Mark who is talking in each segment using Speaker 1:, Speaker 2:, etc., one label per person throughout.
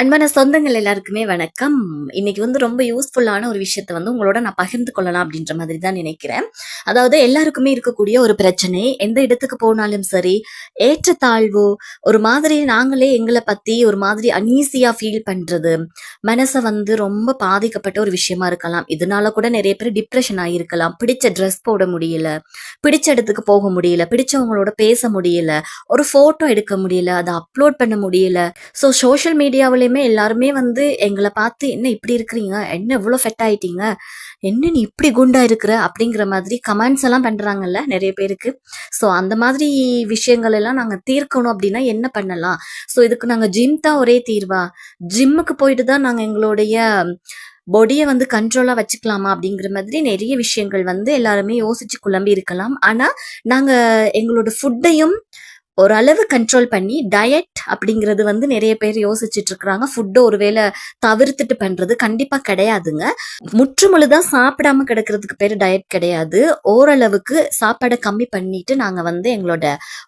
Speaker 1: அன்பான சொந்தங்கள் எல்லாருக்குமே வணக்கம். இன்னைக்கு வந்து ரொம்ப யூஸ்ஃபுல்லான ஒரு விஷயத்தை வந்து உங்களோட நான் பகிர்ந்து கொள்ளலாம் அப்படின்ற மாதிரி தான் நினைக்கிறேன். அதாவது எல்லாருக்குமே இருக்கக்கூடிய ஒரு பிரச்சனை எந்த இடத்துக்கு போனாலும் சரி ஏற்றத்தாழ்வு ஒரு மாதிரி நாங்களே எங்களை பத்தி ஒரு மாதிரி அன்ஈஸியா ஃபீல் பண்றது மனசை வந்து ரொம்ப பாதிக்கப்பட்ட ஒரு விஷயமா இருக்கலாம். இதனால கூட நிறைய பேர் டிப்ரெஷன் ஆகியிருக்கலாம் பிடிச்ச ட்ரெஸ் போட முடியல பிடிச்ச இடத்துக்கு போக முடியல பிடிச்சவங்களோட பேச முடியல ஒரு போட்டோ எடுக்க முடியல அதை அப்லோட் பண்ண முடியல. ஸோ சோஷியல் மீடியாவிலையுமே எல்லாருமே வந்து எங்களை பார்த்து என்ன இப்படி இருக்கிறீங்க? என்ன இவ்வளோ ஃபெட் ஆயிட்டீங்க? என்ன நீ இப்படி குண்டா இருக்கிற? அப்படிங்கிற மாதிரி கமெண்ட்ஸ் எல்லாம் பண்ணுறாங்கல்ல நிறைய பேருக்கு. ஸோ அந்த மாதிரி விஷயங்கள் எல்லாம் நாங்கள் தீர்க்கணும் அப்படின்னா என்ன பண்ணலாம்? ஸோ இதுக்கு நாங்கள் ஜிம் தான் ஒரே தீர்வா? ஜிம்முக்கு போயிட்டு தான் நாங்கள் எங்களுடைய பாடியை வந்து கண்ட்ரோலாக வச்சுக்கலாமா? அப்படிங்கிற மாதிரி நிறைய விஷயங்கள் வந்து எல்லாருமே யோசிச்சு குழம்பி இருக்கலாம். ஆனால் நாங்கள் எங்களோட ஃபுட்டையும் ஓரளவு கண்ட்ரோல் பண்ணி டயட் அப்படிங்கிறது வந்து நிறைய பேர் யோசிச்சுட்டு இருக்கிறாங்க ஃபுட்டை ஒருவேளை தவிர்த்துட்டு பண்ணுறது கண்டிப்பாக கிடையாதுங்க. முற்றுமுழுதாக சாப்பிடாம கிடக்கிறதுக்கு பேர் டயட் கிடையாது. ஓரளவுக்கு சாப்பாடை கம்மி பண்ணிட்டு நாங்கள் வந்து எங்களோட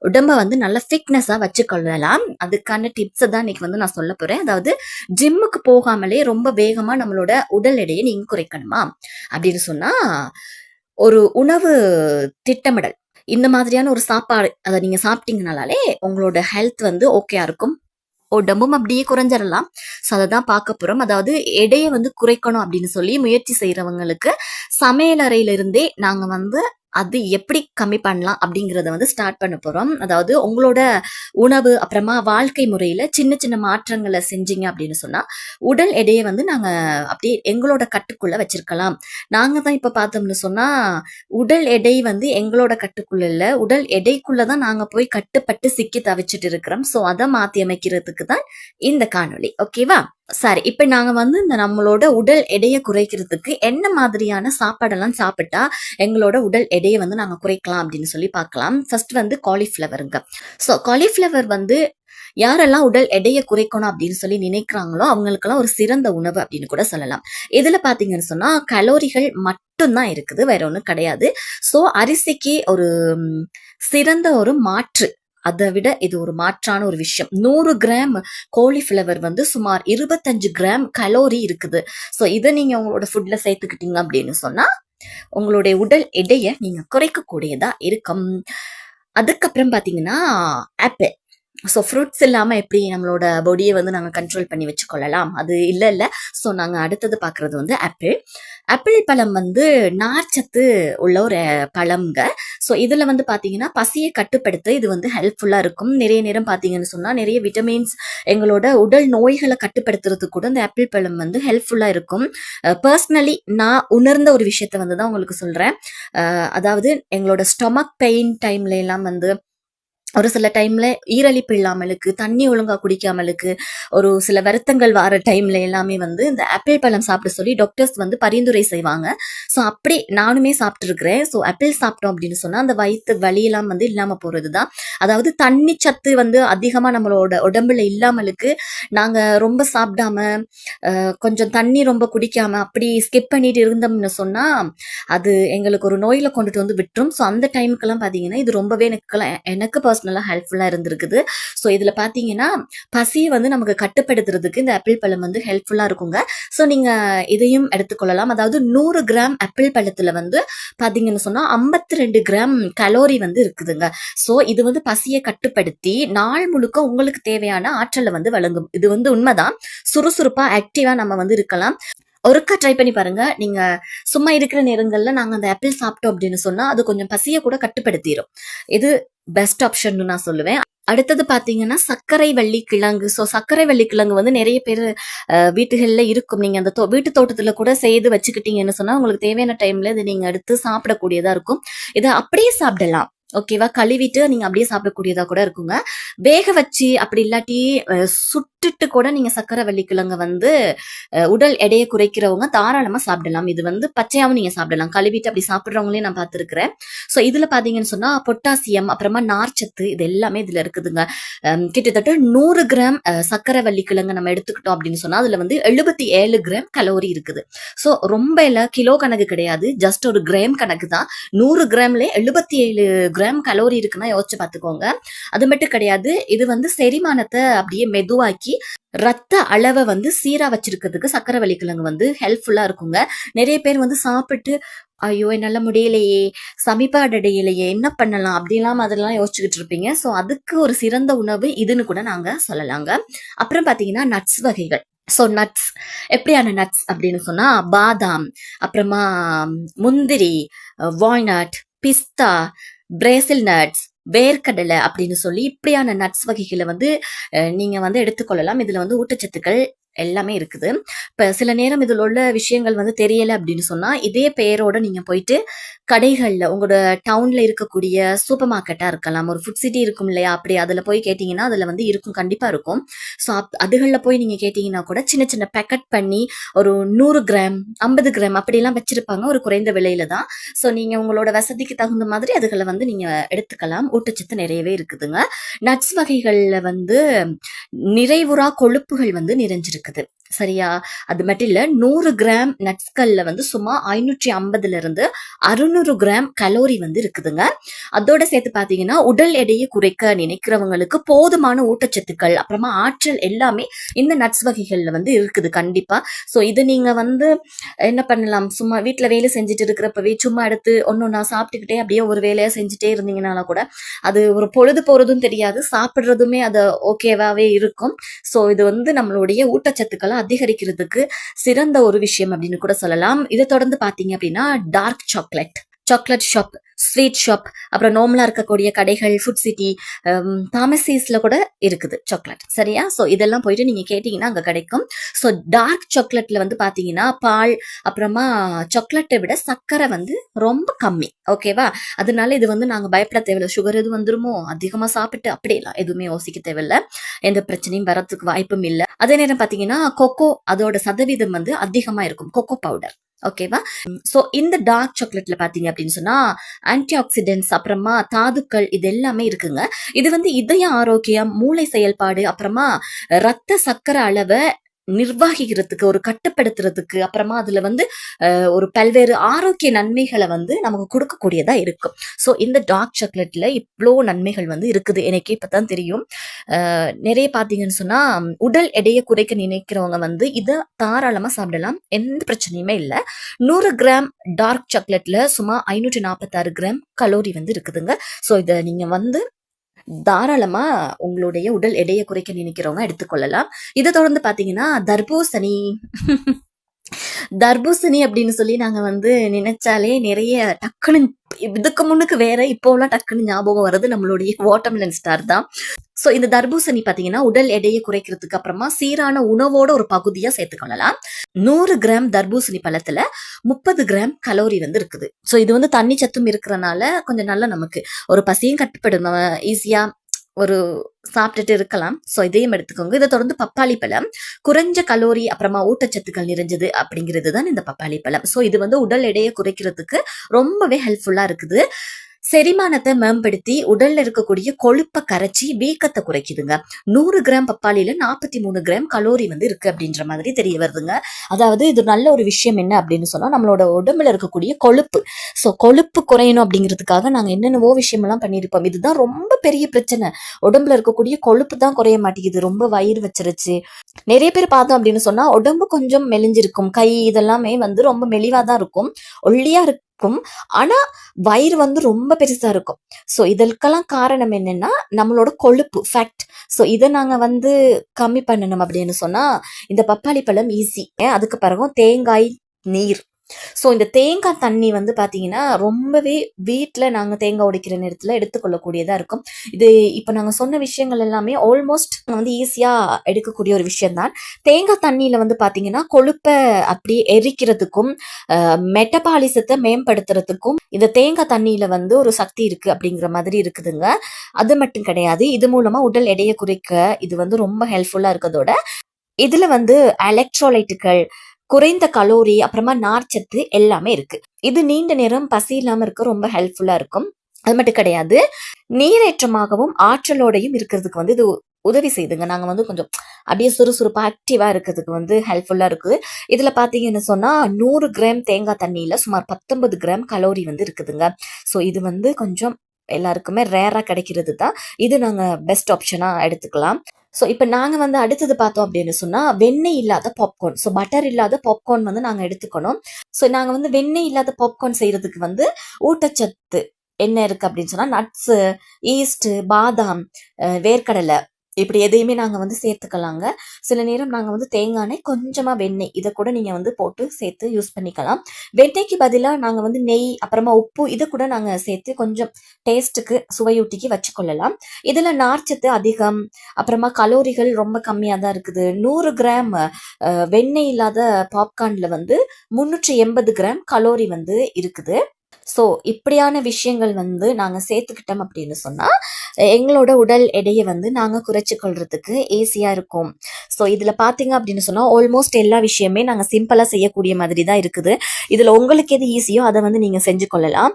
Speaker 1: உடம்ப வந்து நல்ல ஃபிட்னஸாக வச்சுக்கொள்ளலாம். அதுக்கான டிப்ஸை தான் இன்னைக்கு வந்து நான் சொல்ல போகிறேன் அதாவது ஜிம்முக்கு போகாமலே ரொம்ப வேகமாக நம்மளோட உடல் எடையை நீங்க குறைக்கணுமா? அப்படின்னு சொன்னால் ஒரு உணவு திட்டமிடல். இந்த மாதிரியான ஒரு சாப்பாடு அதை நீங்கள் சாப்பிட்டீங்கனாலே உங்களோட ஹெல்த் வந்து ஓகேயா இருக்கும். உடம்பும் அப்படியே குறைஞ்சிடலாம் ஸோ அதை தான் பார்க்க போகிறோம் அதாவது எடையை வந்து குறைக்கணும் அப்படின்னு சொல்லி முயற்சி செய்கிறவங்களுக்கு சமையல் அறையிலிருந்தே நாங்கள் வந்து அது எப்படி கம்மி பண்ணலாம் அப்படிங்கிறத வந்து ஸ்டார்ட் பண்ண போகிறோம் அதாவது உங்களோட உணவு அப்புறமா வாழ்க்கை முறையில் சின்ன சின்ன மாற்றங்களை செஞ்சீங்க அப்படின்னு சொன்னால் உடல் எடையை வந்து நாங்கள் அப்படியே எங்களோட கட்டுக்குள்ளே வச்சிருக்கலாம். நாங்கள் தான் இப்போ பார்த்தோம்னு சொன்னால் உடல் எடை வந்து எங்களோட கட்டுக்குள்ள இல்லை உடல் எடைக்குள்ளே தான் நாங்கள் போய் கட்டுப்பட்டு சிக்கி தவிச்சிட்டு இருக்கிறோம். ஸோ அதை மாற்றி அமைக்கிறதுக்கு தான் இந்த காணொளி. ஓகேவா சரி இப்ப நாங்க வந்து இந்த நம்மளோட உடல் எடையை குறைக்கிறதுக்கு என்ன மாதிரியான சாப்பாடெல்லாம் சாப்பிட்டா எங்களோட உடல் எடையை வந்து நாங்க குறைக்கலாம் அப்படின்னு சொல்லி பார்க்கலாம். ஃபர்ஸ்ட் வந்து காலிஃப்ளவருங்க ஸோ காலிஃப்ளவர் வந்து யாரெல்லாம் உடல் எடையை குறைக்கணும் அப்படின்னு சொல்லி நினைக்கிறாங்களோ அவங்களுக்கெல்லாம் ஒரு சிறந்த உணவு அப்படின்னு கூட சொல்லலாம். இதுல பாத்தீங்கன்னு சொன்னா கலோரிகள் மட்டும்தான் இருக்குது வேற ஒன்றும் கிடையாது. ஸோ அரிசிக்கு ஒரு சிறந்த ஒரு மாற்று அதை விட இது ஒரு மாற்றான ஒரு விஷயம். நூறு கிராம் கோழிஃப்ளவர் வந்து சுமார் இருபத்தஞ்சு கிராம் கலோரி இருக்குது. ஸோ இதை நீங்கள் உங்களோட ஃபுட்டில் சேர்த்துக்கிட்டீங்க அப்படின்னு சொன்னால் உங்களுடைய உடல் எடையை நீங்கள் குறைக்கக்கூடியதாக இருக்கும். அதுக்கப்புறம் பார்த்தீங்கன்னா ஆப்பிள் ஸோ ஃப்ரூட்ஸ் இல்லாமல் எப்படி நம்மளோட பாடியை வந்து நாங்கள் கண்ட்ரோல் பண்ணி வச்சுக்கொள்ளலாம்? அது இல்லை இல்லை. ஸோ நாங்கள் அடுத்தது பார்க்குறது வந்து ஆப்பிள் ஆப்பிள் பழம் வந்து நார்ச்சத்து உள்ள ஒரு பழம்ங்க. ஸோ இதில் வந்து பார்த்தீங்கன்னா பசியை கட்டுப்படுத்த இது வந்து ஹெல்ப்ஃபுல்லாக இருக்கும். நிறைய நேரம் பார்த்தீங்கன்னு சொன்னால் நிறைய விட்டமின்ஸ் எங்களோட உடல் நோய்களை கட்டுப்படுத்துறதுக்கு கூட இந்த ஆப்பிள் பழம் வந்து ஹெல்ப்ஃபுல்லாக இருக்கும். Uh, பர்சனலி நான் உணர்ந்த ஒரு விஷயத்த வந்து தான் உங்களுக்கு சொல்கிறேன் uh, அதாவது எங்களோட ஸ்டொமக் பெயின் டைம்ல எல்லாம் வந்து ஒரு சில டைம்ல ஈரழிப்பு இல்லாமலுக்கு தண்ணி ஒழுங்கா குடிக்காமலுக்கு ஒரு சில வருத்தங்கள் வர டைம்ல எல்லாமே வந்து இந்த ஆப்பிள் பழம் சாப்பிட சொல்லி டாக்டர்ஸ் வந்து பரிந்துரை செய்வாங்க. ஸோ அப்படி நானுமே சாப்பிட்டுருக்கிறேன். ஸோ ஆப்பிள் சாப்பிட்டோம் அப்படின்னு சொன்னால் அந்த வயிற்று வலியெல்லாம் வந்து இல்லாமல் போகிறது தான் அதாவது தண்ணி சத்து வந்து அதிகமாக நம்மளோட உடம்புல இல்லாமலுக்கு நாங்கள் ரொம்ப சாப்பிடாம கொஞ்சம் தண்ணி ரொம்ப குடிக்காம அப்படி ஸ்கிப் பண்ணிட்டு இருந்தோம்னு சொன்னால் அது எங்களுக்கு ஒரு நோயில் கொண்டுட்டு வந்து விட்டுரும். ஸோ அந்த டைமுக்கெல்லாம் பார்த்தீங்கன்னா இது ரொம்பவே எனக்கு எனக்கு பர்சனலாக ஹெல்ப்ஃபுல்லாக இருந்திருக்குது. ஸோ இதில் பார்த்தீங்கன்னா பசியை வந்து நமக்கு கட்டுப்படுத்துறதுக்கு இந்த ஆப்பிள் பழம் வந்து ஹெல்ப்ஃபுல்லாக இருக்குங்க. ஸோ நீங்கள் இதையும் எடுத்துக்கொள்ளலாம். அதாவது நூறு கிராம் ஆப்பிள் பழத்தில் வந்து பார்த்தீங்கன்னு சொன்னால் ஐம்பத்தி ரெண்டு கிராம் கலோரி வந்து இருக்குதுங்க. ஸோ இது வந்து பசியை கட்டுப்படுத்தி நாள் முழுக்க உங்களுக்கு தேவையான ஆற்றலை வந்து வழங்கும். இது வந்து உண்மைதான். சுறுசுறுப்பா ஆக்டிவா நம்ம வந்து இருக்கலாம். ஒருக்கா ட்ரை பண்ணி பாருங்க. நீங்க சும்மா இருக்கிற நேரங்கள்ல நாங்க அந்த ஆப்பிள் சாப்பிட்டோம் அப்படின்னு சொன்னா அது கொஞ்சம் பசியை கூட கட்டுப்படுத்திடும் இது பெஸ்ட் ஆப்ஷன் நான் சொல்லுவேன். அடுத்தது பார்த்தீங்கன்னா சர்க்கரை வள்ளி கிழங்கு. ஸோ சர்க்கரை வள்ளி கிழங்கு வந்து நிறைய பேர் வீட்டுகளில் இருக்கும். நீங்கள் அந்த தோ வீட்டு தோட்டத்தில் கூட செய்து வச்சுக்கிட்டீங்கன்னு சொன்னால் உங்களுக்கு தேவையான டைமில் இதை நீங்கள் எடுத்து சாப்பிடக்கூடியதாக இருக்கும். இதை அப்படியே சாப்பிடலாம். ஓகேவா கழுவிட்டு நீங்க அப்படியே சாப்பிடக்கூடியதா கூட இருக்குங்க. வேக வச்சு அப்படி இல்லாட்டி சுட்டுட்டு கூட நீங்க சக்கரை வள்ளிக்கிழங்க வந்து உடல் எடையை குறைக்கிறவங்க தாராளமா சாப்பிடலாம். இது வந்து பச்சையாவும் நீங்க சாப்பிடலாம். கழுவிட்டு அப்படி சாப்பிடுறவங்களையும் நான் பார்த்துருக்கிறேன். ஸோ இதுல பாத்தீங்கன்னு சொன்னா பொட்டாசியம் அப்புறமா நார்ச்சத்து இது எல்லாமே இதுல இருக்குதுங்க. கிட்டத்தட்ட நூறு கிராம் சக்கரை வள்ளிக்கிழங்க வள்ளிக்கிழங்கு நம்ம எடுத்துக்கிட்டோம் அப்படின்னு சொன்னா அதுல வந்து எழுபத்தி ஏழு கிராம் கலோரி இருக்குது. ஸோ ரொம்ப இல்லை கிலோ கணக்கு கிடையாது. ஜஸ்ட் ஒரு கிராம் கணக்கு தான். நூறு கிராம்ல எழுபத்தி ஏழு கிராம் கலோரி இருக்குன்னா யோசிச்சு பார்த்துக்கோங்க. அது மட்டும் கிடையாது இது வந்து செரிமானத்தை அப்படியே மெதுவாக்கி ரத்த அளவை வந்து சீரா வச்சிருக்கிறதுக்கு சக்கரை வள்ளிக்கிழங்கு வந்து ஹெல்ப்ஃபுல்லா இருக்குங்க. நிறைய பேர் வந்து சாப்பிட்டு ஐயோ என்னால் முடியலையே சமிபாடு என்ன பண்ணலாம்? அப்படிலாம் அதெல்லாம் யோசிச்சுக்கிட்டு இருப்பீங்க. ஸோ அதுக்கு ஒரு சிறந்த உணவு இதுன்னு கூட நாங்க சொல்லலாங்க. அப்புறம் பாத்தீங்கன்னா நட்ஸ் வகைகள். ஸோ நட்ஸ் எப்படியான நட்ஸ் அப்படின்னு சொன்னா பாதாம் அப்புறமா முந்திரி வாய்நாட் பிஸ்தா பிரேசில் நட்ஸ் வேர்க்கடலை அப்படின்னு சொல்லி இப்படியான நட்ஸ் வகைகளை வந்து நீங்கள் நீங்க வந்து எடுத்துக்கொள்ளலாம். இதில் வந்து ஊட்டச்சத்துக்கள் எல்லாமே இருக்குது. இப்போ சில நேரம் இதில் உள்ள விஷயங்கள் வந்து தெரியலை அப்படின்னு சொன்னால் இதே பெயரோட நீங்க போயிட்டு கடைகளில் உங்களோட டவுனில் இருக்கக்கூடிய சூப்பர் மார்க்கெட்டாக இருக்கலாம் ஒரு ஃபுட் சிட்டி இருக்கும் இல்லையா அப்படி அதில் போய் கேட்டிங்கன்னா அதில் வந்து இருக்கும் கண்டிப்பாக இருக்கும். ஸோ அப் அதுகளில் போய் நீங்க கேட்டிங்கன்னா கூட சின்ன சின்ன பேக்கெட் பண்ணி ஒரு நூறு கிராம் ஐம்பது கிராம் அப்படிலாம் வச்சிருப்பாங்க ஒரு குறைந்த விலையில தான். ஸோ நீங்கள் உங்களோட வசதிக்கு தகுந்த மாதிரி அதுகளை வந்து நீங்க எடுத்துக்கலாம். ஊட்டச்சத்து நிறையவே இருக்குதுங்க. நட்ஸ் வகைகள்ல வந்து நிறைவுறா கொழுப்புகள் வந்து நிறைஞ்சிருக்கு. 塾部 சரியா? அது மட்டும் இல்ல நூறு கிராம் நட்ஸ்கல்ல வந்து சும்மா ஐநூற்றி ஐம்பதுல இருந்து அறுநூறு கிராம் கலோரி வந்து இருக்குதுங்க. அதோட சேர்த்து பாத்தீங்கன்னா உடல் எடையை குறைக்க நினைக்கிறவங்களுக்கு போதுமான ஊட்டச்சத்துக்கள் அப்புறமா ஆற்றல் எல்லாமே இந்த நட்ஸ் வகைகள்ல வந்து இருக்குது கண்டிப்பா. ஸோ இது நீங்க வந்து என்ன பண்ணலாம்? சும்மா வீட்டுல வேலை செஞ்சுட்டு இருக்கிறப்பவே சும்மா எடுத்து ஒன்னொன்னா சாப்பிட்டுக்கிட்டே அப்படியே ஒரு வேலையா செஞ்சுட்டே இருந்தீங்கனால கூட அது ஒரு பொழுது போறதும் தெரியாது சாப்பிடுறதுமே அது ஓகேவாவே இருக்கும். ஸோ இது வந்து நம்மளுடைய ஊட்டச்சத்துக்களை அதிகரிக்கிறதுக்கு சிறந்த ஒரு விஷயம் அப்படின்னு கூட சொல்லலாம். இதை தொடர்ந்து பாத்தீங்க அப்படின்னா dark chocolate chocolate shop sweet shop அப்புறம் நோமலாக இருக்கக்கூடிய கடைகள் ஃபுட் சிட்டி தாமசீஸில் கூட இருக்குது சாக்லேட் சரியா? ஸோ இதெல்லாம் போயிட்டு நீங்கள் கேட்டிங்கன்னா அங்கே கிடைக்கும். ஸோ டார்க் சாக்லேட்ல வந்து பார்த்தீங்கன்னா பால் அப்புறமா சாக்லேட்டை விட சர்க்கரை வந்து ரொம்ப கம்மி. ஓகேவா அதனால இது வந்து நாங்கள் பயப்பட தேவையில்ல. சுகர் எதுவும் வந்துருமோ? அதிகமாக சாப்பிட்டு அப்படியெல்லாம் எதுவுமே யோசிக்க தேவையில்ல. எந்த பிரச்சனையும் வரதுக்கு வாய்ப்பும் இல்லை. அதே நேரம் பார்த்தீங்கன்னா கொக்கோ அதோட சதவீதம் வந்து அதிகமாக இருக்கும். கொக்கோ பவுடர் ஓகேவா சோ இந்த டார்க் சாக்லேட்ல பாத்தீங்க அப்படின்னு சொன்னா ஆன்டி ஆக்சிடென்ட்ஸ் அப்புறமா தாதுக்கள் இது எல்லாமே இருக்குங்க. இது வந்து இதய ஆரோக்கியம் மூளை செயல்பாடு அப்புறமா ரத்த சக்கரை அளவை நிர்வகிக்கிறதுக்கு ஒரு கட்டுப்படுத்துறதுக்கு அப்புறமா அதுல வந்து ஒரு பல்வேறு ஆரோக்கிய நன்மைகளை வந்து நமக்கு கொடுக்கக்கூடியதா இருக்கும். ஸோ இந்த டார்க் சாக்லேட்ல இவ்வளோ நன்மைகள் வந்து இருக்குது. எனக்கு இப்பதான் தெரியும். நிறைய பார்த்தீங்கன்னு சொன்னா உடல் எடையை குறைக்க நினைக்கிறவங்க வந்து இதை தாராளமா சாப்பிடலாம். எந்த பிரச்சனையுமே இல்லை. நூறு கிராம் டார்க் சாக்லேட்ல சும்மா ஐநூற்றி நாற்பத்தாறு கிராம் கலோரி வந்து இருக்குதுங்க. ஸோ இதை நீங்க வந்து தாராளமா உங்களுடைய உடல் எடையை குறைக்க நினைக்கிறவங்க எடுத்துக்கொள்ளலாம். இதை தொடர்ந்து பாத்தீங்கன்னா தர்பூசணி. தர்பூசணி அப்படின்னு சொல்லி நாங்கள் வந்து நினைச்சாலே நிறைய டக்குன்னு இதுக்கு முன்னுக்கு வேற இப்போலாம் டக்குன்னு ஞாபகம் வர்றது நம்மளுடைய வாட்டர்மெலன் ஸ்டார் தான். ஸோ இந்த தர்பூசணி பார்த்தீங்கன்னா உடல் எடையை குறைக்கிறதுக்கு அப்புறமா சீரான உணவோட ஒரு பகுதியாக சேர்த்துக்கொள்ளலாம். நூறு கிராம் தர்பூசணி பழத்தில் முப்பது கிராம் கலோரி வந்து இருக்குது. ஸோ இது வந்து தண்ணி சத்தும் இருக்கிறனால கொஞ்சம் நல்லா நமக்கு ஒரு பசியும் கட்டுப்படும். ஈஸியாக ஒரு சாப்பிட்டுட்டு இருக்கலாம். ஸோ இதையும் எடுத்துக்கோங்க. இதை தொடர்ந்து பப்பாளி பழம் குறைஞ்ச கலோரி அப்புறமா ஊட்டச்சத்துக்கள் நிறைஞ்சது அப்படிங்கிறது தான் இந்த பப்பாளி பழம். ஸோ இது வந்து உடல் எடையை குறைக்கிறதுக்கு ரொம்பவே ஹெல்ப்ஃபுல்லாக இருக்குது. செரிமானத்தை மேம்படுத்தி உடல்ல இருக்கக்கூடிய கொழுப்பை கரைச்சி வீக்கத்தை குறைக்குதுங்க. நூறு கிராம் பப்பாளியில நாற்பத்தி மூணு கிராம் கலோரி வந்து இருக்கு அப்படின்ற மாதிரி தெரிய வருதுங்க. அதாவது இது நல்ல ஒரு விஷயம் என்ன அப்படின்னு சொன்னா நம்மளோட உடம்புல இருக்கக்கூடிய கொழுப்பு. ஸோ கொழுப்பு குறையணும் அப்படிங்கிறதுக்காக நாங்க என்னென்னவோ விஷயமெல்லாம் பண்ணியிருப்போம். இதுதான் ரொம்ப பெரிய பிரச்சனை. உடம்புல இருக்கக்கூடிய கொழுப்பு தான் குறைய மாட்டேங்குது. ரொம்ப வயிறு வச்சிருச்சு. நிறைய பேர் பார்த்தோம் அப்படின்னு சொன்னா உடம்பு கொஞ்சம் மெலிஞ்சிருக்கும். கை இதெல்லாமே வந்து ரொம்ப மெலிவா தான் இருக்கும். ஒல்லியா இருக்கும். ஆனா வயிறு வந்து ரொம்ப பெருசா இருக்கும். ஸோ இதற்கெல்லாம் காரணம் என்னன்னா நம்மளோட கொழுப்பு ஃபேக்ட் ஸோ இதை நாங்கள் வந்து கம்மி பண்ணணும் அப்படின்னு சொன்னா இந்த பப்பாளி பழம் ஈஸி அதுக்கு பிறகும் தேங்காய் நீர். ஸோ இந்த தேங்காய் தண்ணி வந்து பார்த்தீங்கன்னா ரொம்பவே வீட்டில் நாங்கள் தேங்காய் உடைக்கிற நேரத்தில் எடுத்துக்கொள்ளக்கூடியதாக இருக்கும். இது இப்போ நாங்கள் சொன்ன விஷயங்கள் எல்லாமே ஆல்மோஸ்ட் வந்து ஈஸியாக எடுக்கக்கூடிய ஒரு விஷயம்தான். தேங்காய் தண்ணியில் வந்து பார்த்தீங்கன்னா கொழுப்பை அப்படியே எரிக்கிறதுக்கும் மெட்டபாலிசத்தை மேம்படுத்துறதுக்கும் இந்த தேங்காய் தண்ணியில வந்து ஒரு சக்தி இருக்கு அப்படிங்கிற மாதிரி இருக்குதுங்க. அது மட்டும் கிடையாது இது மூலமா உடல் எடையை குறைக்க இது வந்து ரொம்ப ஹெல்ப்ஃபுல்லா இருக்கிறதோட இதுல வந்து எலக்ட்ரோலைட்டுகள் குறைந்த கலோரி அப்புறமா நார்ச்சத்து எல்லாமே இருக்கு. இது நீண்ட நேரம் பசி இல்லாமல் இருக்க ரொம்ப ஹெல்ப்ஃபுல்லா இருக்கும். அது மட்டும் கிடையாது. நீரேற்றமாகவும் ஆற்றலோடையும் இருக்கிறதுக்கு வந்து இது உதவி செய்துங்க. நாங்கள் வந்து கொஞ்சம் அப்படியே சுறுசுறுப்பாக ஆக்டிவாக இருக்கிறதுக்கு வந்து ஹெல்ப்ஃபுல்லாக இருக்குது இதில் பார்த்தீங்கன்னு சொன்னால் நூறு கிராம் தேங்காய் தண்ணியில் சுமார் பத்தொன்பது கிராம் கலோரி வந்து இருக்குதுங்க. ஸோ இது வந்து கொஞ்சம் எல்லாருக்குமே ரேராக கிடைக்கிறது தான் இது நாங்கள் பெஸ்ட் ஆப்ஷனாக எடுத்துக்கலாம். ஸோ இப்போ நாங்கள் வந்து அடுத்தது பார்த்தோம் அப்படின்னு சொன்னால் வெண்ணெய் இல்லாத பாப்கார்ன் ஸோ பட்டர் இல்லாத பாப்கார்ன் வந்து நாங்கள் எடுத்துக்கணும். ஸோ நாங்கள் வந்து வெண்ணெய் இல்லாத பாப்கார்ன் செய்கிறதுக்கு வந்து ஊட்டச்சத்து என்ன இருக்குது அப்படின்னு சொன்னால் நட்ஸு ஈஸ்ட்டு பாதாம் வேர்க்கடலை இப்படி எதையுமே நாங்கள் வந்து சேர்த்துக்கலாங்க. சில நேரம் நாங்கள் வந்து தேங்காய் எண்ணெய் கொஞ்சமாக வெண்ணெய் இதை கூட நீங்கள் வந்து போட்டு சேர்த்து யூஸ் பண்ணிக்கலாம். வெண்ணெய்க்கு பதிலாக நாங்கள் வந்து நெய் அப்புறமா உப்பு இதை கூட நாங்கள் சேர்த்து கொஞ்சம் டேஸ்ட்டுக்கு சுவையூட்டிக்கு வச்சுக்கொள்ளலாம். இதில் நார்ச்சத்து அதிகம் அப்புறமா கலோரிகள் ரொம்ப கம்மியாக தான் இருக்குது. நூறு கிராம் வெண்ணெய் இல்லாத பாப்கார்னில் வந்து முந்நூற்றி எண்பது கிராம் கலோரி வந்து இருக்குது. ஸோ இப்படியான விஷயங்கள் வந்து நாங்கள் சேர்த்துக்கிட்டோம் அப்படின்னு சொன்னால் எங்களோட உடல் எடையை வந்து நாங்கள் குறைச்சி கொள்றதுக்கு ஈஸியாக இருக்கும். ஸோ இதில் பார்த்தீங்க அப்படின்னு சொன்னால் ஆல்மோஸ்ட் எல்லா விஷயமே நாங்கள் சிம்பிளாக செய்யக்கூடிய மாதிரி தான் இருக்குது. இதில் உங்களுக்கு எது ஈஸியோ அதை வந்து நீங்கள் செஞ்சு கொள்ளலாம்.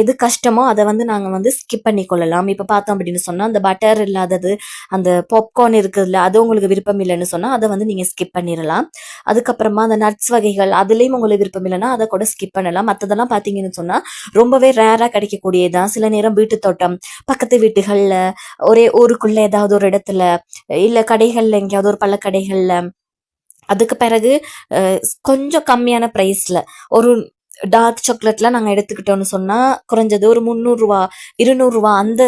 Speaker 1: எது கஷ்டமோ அதை வந்து நாங்கள் வந்து ஸ்கிப் பண்ணி கொள்ளலாம். இப்போ பார்த்தோம் அப்படின்னு சொன்னால் அந்த பட்டர் இல்லாதது அந்த பாப்கார்ன் இருக்குதுல்ல அது உங்களுக்கு விருப்பம் இல்லைன்னு சொன்னால் அதை வந்து நீங்கள் ஸ்கிப் பண்ணிடலாம் அதுக்கப்புறமா அந்த நட்ஸ் வகைகள் அதுலேயும் உங்களுக்கு விருப்பம் இல்லைன்னா அதை கூட ஸ்கிப் பண்ணலாம். மற்றதெல்லாம் பார்த்தீங்கன்னா சொன்னா ரொம்பவே ரேரா கிடைக்கக்கூடியதான் சில நேரம் வீட்டு தோட்டம் பக்கத்து வீட்டுகள்ல ஒரே ஊருக்குள்ள ஏதாவது ஒரு இடத்துல இல்ல கடைகள்ல எங்கேயாவது ஒரு பல கடைகள்ல அதுக்கு பிறகு கொஞ்சம் கம்மியான ப்ரைஸ்ல ஒரு டார்க் சாக்லேட்லாம் நாங்கள் எடுத்துக்கிட்டோம்னு சொன்னால் குறைஞ்சது ஒரு முந்நூறுரூவா இருநூறுவா அந்த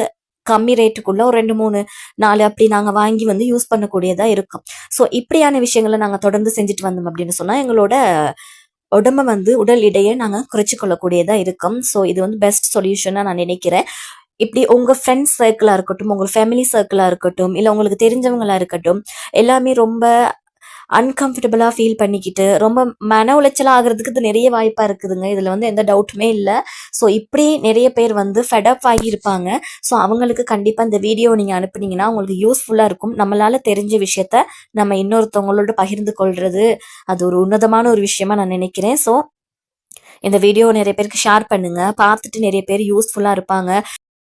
Speaker 1: கம்மி ரேட்டுக்குள்ள ஒரு ரெண்டு மூணு நாலு அப்படி நாங்கள் வாங்கி வந்து யூஸ் பண்ணக்கூடியதாக இருக்கும். ஸோ இப்படியான விஷயங்களை நாங்கள் தொடர்ந்து செஞ்சுட்டு வந்தோம் அப்படின்னு சொன்னால் எங்களோட உடம்ப வந்து உடல் இடையே நாங்கள் குறைச்சி கொள்ளக்கூடியதாக இருக்கும். ஸோ இது வந்து பெஸ்ட் சொல்யூஷனாக நான் நினைக்கிறேன். இப்படி உங்கள் ஃப்ரெண்ட்ஸ் சர்க்கிளாக இருக்கட்டும் உங்கள் ஃபேமிலி சர்க்கிளாக இருக்கட்டும் இல்லை உங்களுக்கு தெரிஞ்சவங்களா இருக்கட்டும் எல்லாமே ரொம்ப அன்கம்ஃபர்டபுளாக ஃபீல் பண்ணிக்கிட்டு ரொம்ப மன உளைச்சலாக ஆகிறதுக்கு இது நிறைய வாய்ப்பாக இருக்குதுங்க. இதில் வந்து எந்த டவுட்டுமே இல்லை. ஸோ இப்படி நிறைய பேர் வந்து ஃபெடப் ஆகியிருப்பாங்க. ஸோ அவங்களுக்கு கண்டிப்பாக இந்த வீடியோ நீங்கள் அனுப்புனீங்கன்னா உங்களுக்கு யூஸ்ஃபுல்லாக இருக்கும். நம்மளால் தெரிஞ்ச விஷயத்த நம்ம இன்னொருத்தவங்களோட பகிர்ந்து கொள்வது அது ஒரு உன்னதமான ஒரு விஷயமா நான் நினைக்கிறேன். ஸோ இந்த வீடியோ நிறைய பேருக்கு ஷேர் பண்ணுங்க. பார்த்துட்டு நிறைய பேர் யூஸ்ஃபுல்லாக இருப்பாங்க.